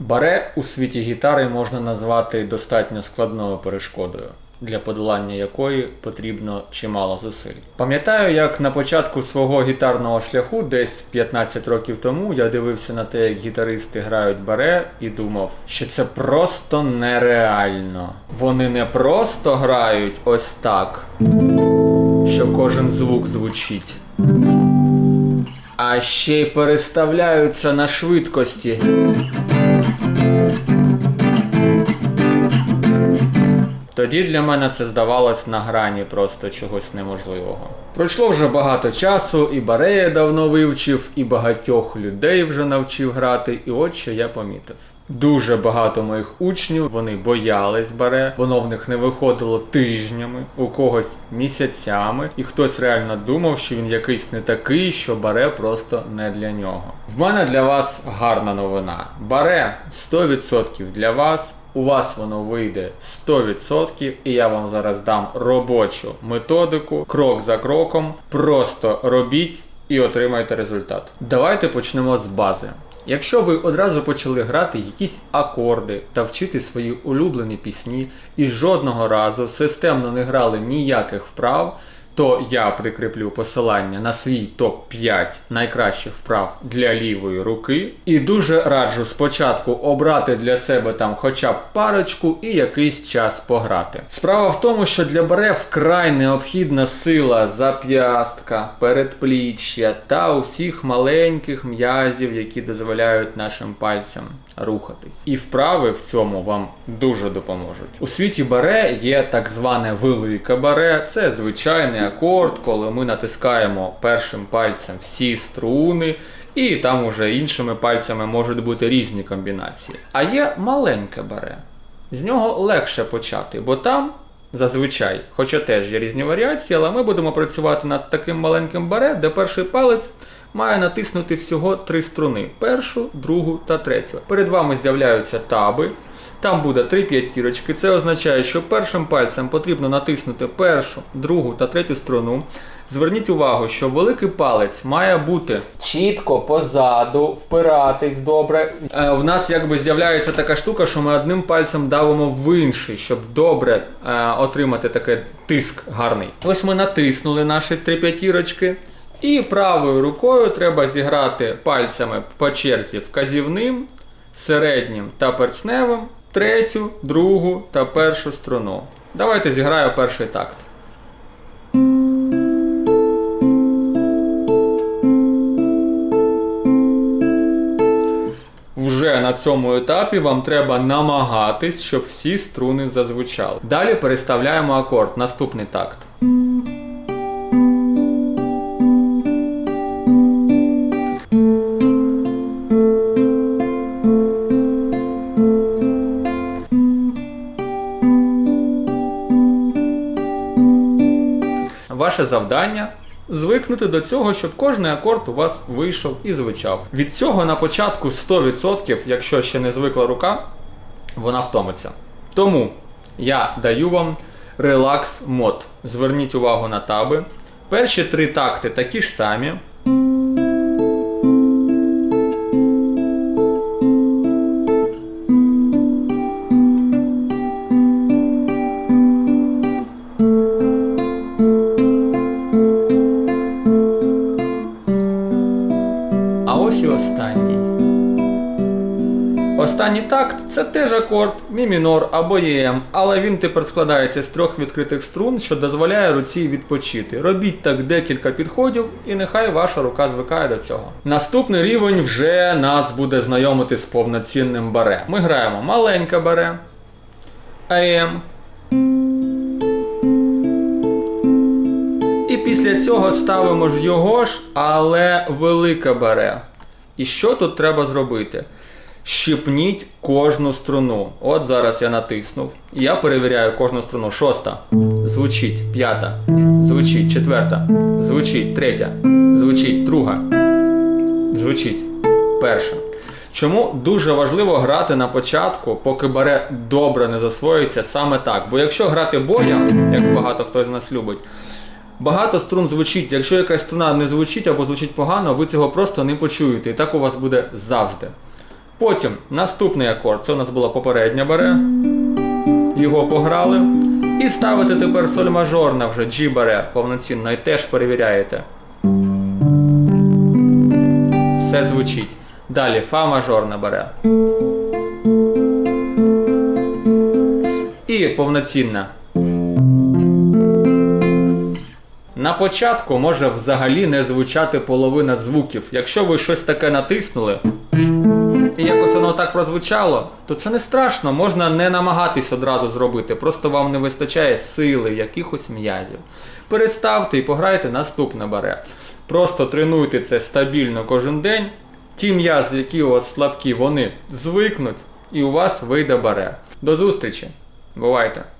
Баре у світі гітари можна назвати достатньо складною перешкодою, для подолання якої потрібно чимало зусиль. Пам'ятаю, як на початку свого гітарного шляху, десь 15 років тому, я дивився на те, як гітаристи грають баре, і думав, що це просто нереально. Вони не просто грають ось так, що кожен звук звучить. А ще й переставляються на швидкості. Тоді для мене це здавалось на грані просто чогось неможливого. Пройшло вже багато часу, і Барея давно вивчив, і багатьох людей вже навчив грати, і от що я помітив. Дуже багато моїх учнів вони боялись баре, воно в них не виходило тижнями, у когось місяцями, і хтось реально думав, що він якийсь не такий, що баре просто не для нього. В мене для вас гарна новина. Баре 100% для вас. У вас воно вийде 100%, і я вам зараз дам робочу методику, крок за кроком. Просто робіть і отримайте результат. Давайте почнемо з бази. Якщо ви одразу почали грати якісь акорди та вчити свої улюблені пісні і жодного разу системно не грали ніяких вправ, то я прикріплю посилання на свій топ-5 найкращих вправ для лівої руки. І дуже раджу спочатку обрати для себе там хоча б парочку і якийсь час пограти. Справа в тому, що для баре вкрай необхідна сила зап'ястка, передпліччя та усіх маленьких м'язів, які дозволяють нашим пальцям рухатись. І вправи в цьому вам дуже допоможуть. У світі баре є так зване велике баре, це звичайний акорд, коли ми натискаємо першим пальцем всі струни. І там уже іншими пальцями можуть бути різні комбінації. А є маленьке баре. З нього легше почати, бо там зазвичай, хоча теж є різні варіації, але ми будемо працювати над таким маленьким баре, де перший палець має натиснути всього три струни: першу, другу та третю. Перед вами з'являються таби. Там буде три п'ятірочки. Це означає, що першим пальцем потрібно натиснути першу, другу та третю струну. Зверніть увагу, що великий палець має бути чітко позаду, впиратись добре. Е, в нас якби з'являється така штука, що ми одним пальцем давимо в інший, щоб добре е, отримати такий тиск гарний. Ось ми натиснули наші три п'ятірочки. І правою рукою треба зіграти пальцями по черзі вказівним, середнім та перцневим, третю, другу та першу струну. Давайте зіграю перший такт. Вже на цьому етапі вам треба намагатись, щоб всі струни зазвучали. Далі переставляємо акорд. Наступний такт. Ваше завдання звикнути до цього, щоб кожний акорд у вас вийшов і звучав. Від цього на початку 100%, якщо ще не звикла рука, вона втомиться. Тому я даю вам релакс мод. Зверніть увагу на таби. Перші три такти такі ж самі. Останній такт це теж акорд, мі мінор або ЄМ, але він тепер складається з трьох відкритих струн, що дозволяє руці відпочити. Робіть так декілька підходів, і нехай ваша рука звикає до цього. Наступний рівень вже нас буде знайомити з повноцінним баре. Ми граємо маленьке баре, АМ. І після цього ставимо ж його ж, але велике баре. І що тут треба зробити? Щипніть кожну струну. От зараз я натиснув. І я перевіряю кожну струну. Шоста. Звучить. П'ята. Звучить. Четверта. Звучить. Третя. Звучить. Друга. Звучить. Перша. Чому дуже важливо грати на початку, поки баре добре не засвоїться саме так. Бо якщо грати боєм, як багато хто з нас любить, Багато струн звучить. Якщо якась струна не звучить або звучить погано, ви цього просто не почуєте. І так у вас буде завжди. Потім наступний акорд. Це у нас була попередня бере. Його пограли. І ставите тепер соль мажорна вже G бере повноцінно і теж перевіряєте. Все звучить. Далі фа мажорна бере. І повноцінна. На початку може взагалі не звучати половина звуків. Якщо ви щось таке натиснули, і якось воно так прозвучало, то це не страшно, можна не намагатись одразу зробити, просто вам не вистачає сили, якихось м'язів. Переставте і пограйте наступне баре. Просто тренуйте це стабільно кожен день. Ті м'язи, які у вас слабкі, вони звикнуть, і у вас вийде баре. До зустрічі! Бувайте!